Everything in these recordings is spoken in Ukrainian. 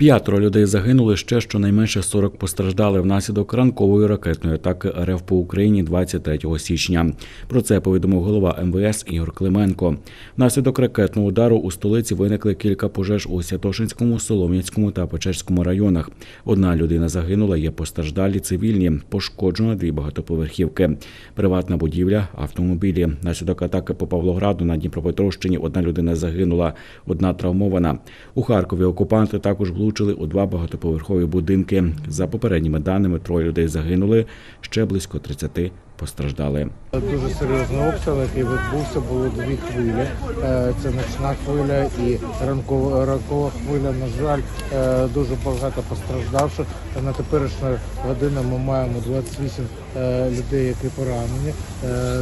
П'ятеро людей загинули, ще щонайменше 40 постраждали внаслідок ранкової ракетної атаки РФ по Україні 23 січня. Про це повідомив голова МВС Ігор Клименко. Внаслідок ракетного удару у столиці виникли кілька пожеж у Святошинському, Солом'янському та Печерському районах. Одна людина загинула, є постраждалі цивільні, пошкоджено дві багатоповерхівки. Приватна будівля, автомобілі. Внаслідок атаки по Павлограду на Дніпропетровщині одна людина загинула, одна травмована. У Харкові окупанти також влучили у два багатоповерхові будинки. За попередніми даними, троє людей загинули, ще близько 30 постраждали. Дуже серйозний обстріл, який відбувся, було дві хвилі. Е, Це ночна хвиля і ранкова, ранкова хвиля. На жаль, е, дуже багато постраждавших. На теперішню годину ми маємо 28 е, людей, які поранені.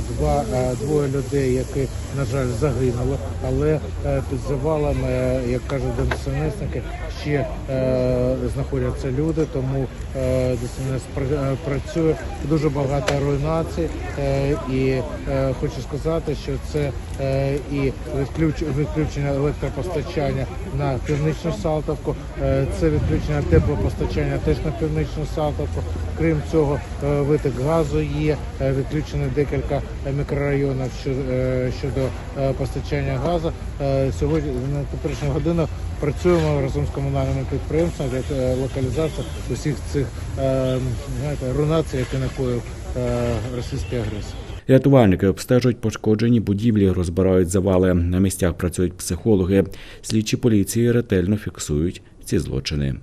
Два, двоє людей, які, на жаль, загинули, але під завалами, як кажуть ДСНСники, ще знаходяться люди, тому ДСНС працює. Дуже багато руйнацій. Е, і е, хочу сказати, що це е, і відключення електропостачання на північну Салтовку, це відключення теплопостачання теж на північну Салтовку. Крім цього, виток газу є, відключено декілька мікрорайонів щодо, постачання газу. Сьогодні на теперішню годину працюємо разом з комунальними підприємствами для локалізації усіх цих е, знаєте, руйнацій, які накоїв російський агресор. Рятувальники обстежують пошкоджені будівлі, розбирають завали. На місцях працюють психологи. Слідчі поліції ретельно фіксують ці злочини.